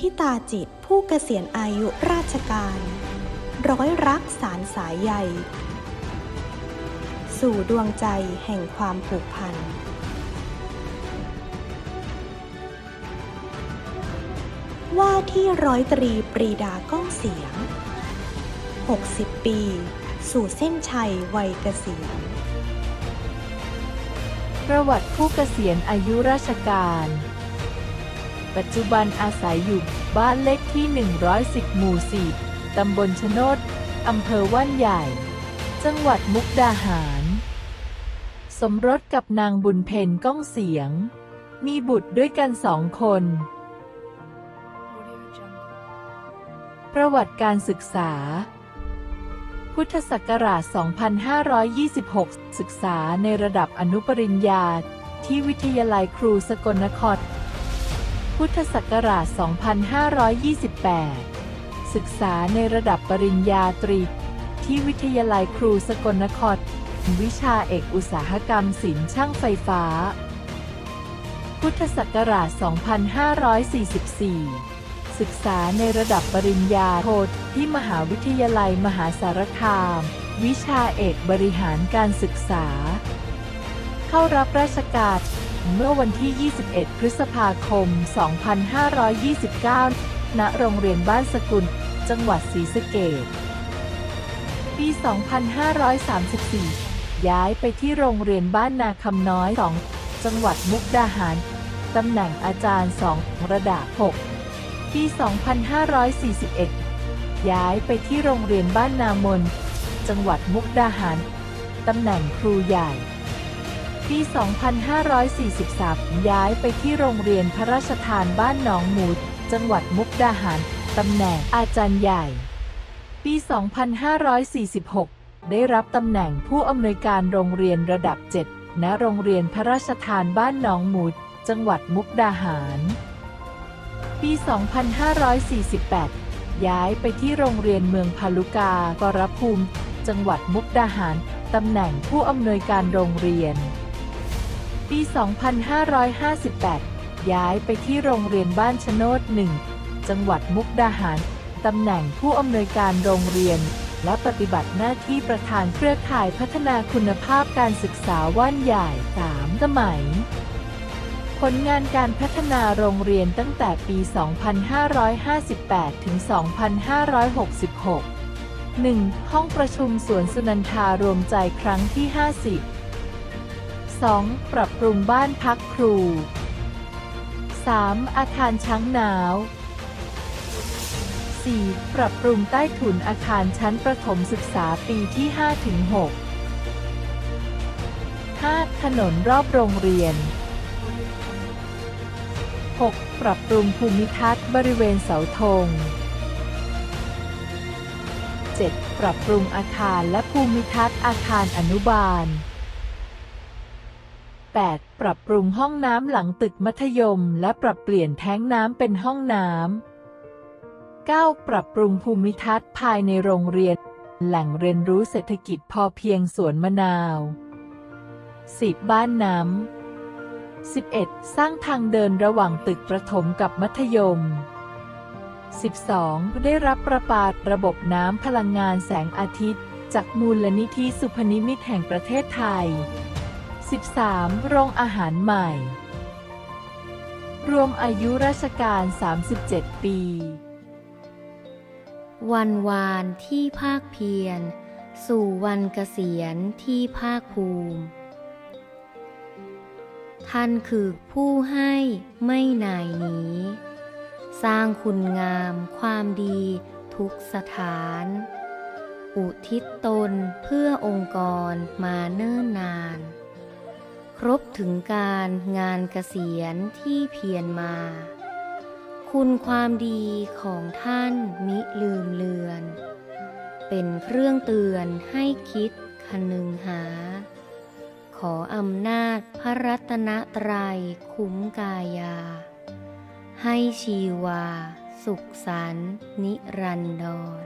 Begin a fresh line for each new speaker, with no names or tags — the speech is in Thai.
ทิตาจิตผู้เกษียณอายุราชการ ร้อยรักสารสายใยสู่ดวงใจแห่งความผูกพัน ว่าที่ร้อยตรีปรีดาก้องเสียง 60 ปี สู่เส้นชัยวัยเกษียณ
ประวัติผู้เกษียณอายุราชการ ปัจจุบันอาศัยอยู่บ้านเลขที่ 110 หมู่ 4 ตำบลชโนดอำเภอว่านใหญ่ จังหวัดมุกดาหาร สมรสกับนางบุญเพนก้องเสียง มีบุตรด้วยกันสองคน ประวัติการศึกษา พุทธศักราช 2526 ศึกษาในระดับอนุปริญญาที่วิทยาลัยครูสกลนคร พุทธศักราช 2528 ศึกษาในระดับปริญญาตรี ที่วิทยาลัยครูสกลนคร วิชาเอกอุตสาหกรรมศิลป์ช่างไฟฟ้า พุทธศักราช 2544 ศึกษาในระดับปริญญาโทที่มหาวิทยาลัยมหาสารคาม วิชาเอกบริหารการศึกษา เข้ารับราชการ เมื่อวันที่ 21 พฤษภาคม 2529 ณ โรงเรียนบ้านสกุล จังหวัดศรีสะเกษ ปี 2534 ย้ายไปที่โรงเรียนบ้านนาคำน้อย 2 จังหวัดมุกดาหาร ตำแหน่งอาจารย์ 2 ระดับ 6 ปี 2541 ย้ายไปที่โรงเรียนบ้านนามน จังหวัดมุกดาหาร ตำแหน่งครูใหญ่ ปี 2543 ย้ายไปที่โรงเรียนพระราชทานบ้านหนองหมูดจังหวัดมุกดาหาร ตำแหน่งอาจารย์ใหญ่ ปี 2546 ได้รับตำแหน่งผู้อำนวยการโรงเรียนระดับ 7 ณ โรงเรียนพระราชทานบ้านหนองหมูดจังหวัดมุกดาหาร ปี 2548 ย้ายไปที่โรงเรียนเมืองพาลุกากรภูมิ จังหวัดมุกดาหาร ตำแหน่งผู้อำนวยการโรงเรียน ปี 2558 ย้ายไปที่โรงเรียนบ้านชะโนดหนึ่ง จังหวัดมุกดาหาร ตำแหน่งผู้อำนวยการโรงเรียน และปฏิบัติหน้าที่ประธานเครือข่ายพัฒนาคุณภาพการศึกษาว่านใหญ่3สมัย ผลงานการพัฒนาโรงเรียนตั้งแต่ปี 2558 ถึง 2566 1. ห้องประชุมสวนสุนันทารวมใจครั้งที่ 50 2. ปรับปรุงบ้านพักครู 3. อาคารช้างหนาว 4. ปรับปรุงใต้ถุนอาคารชั้นประถมศึกษาปีที่ 5 ถึง 6 5. ถนนรอบโรงเรียน 6. ปรับปรุงภูมิทัศน์บริเวณเสาธง 7. ปรับปรุงอาคารและภูมิทัศน์อาคารอนุบาล 8. ปรับปรุงห้องน้ำหลังตึกมัธยม และปรับเปลี่ยนแท้งน้ำเป็นห้องน้ำ 9. ปรับปรุงภูมิทัศน์ภายในโรงเรียน แหล่งเรียนรู้เศรษฐกิจพอเพียงสวนมะนาว 10. บ้านน้ำ 11. สร้างทางเดินระหว่างตึกประถมกับมัธยม 12. ได้รับประปาระบบน้ำพลังงานแสงอาทิตย์ จากมูลนิธิสุพนิมิตแห่งประเทศไทย 13. โรงอาหารใหม่ รวมอายุราชการ 37 ปี
วันวานที่ภาคเพียร สู่วันเกษียณที่ภาคภูมิท่านคือผู้ให้ไม่นายหนีสร้างคุณงามความดีทุกสถาน อุทิศตนเพื่อองค์กรมาเนิ่นนาน ครบถึงการงานเกษียณที่เพียรมา คุณความดีของท่านมิลืมเลือน เป็นเครื่องเตือนให้คิดคนึงหา ขออำนาจพระรัตนตรัยคุ้มกายา ให้ชีวา สุขสันนิรันดร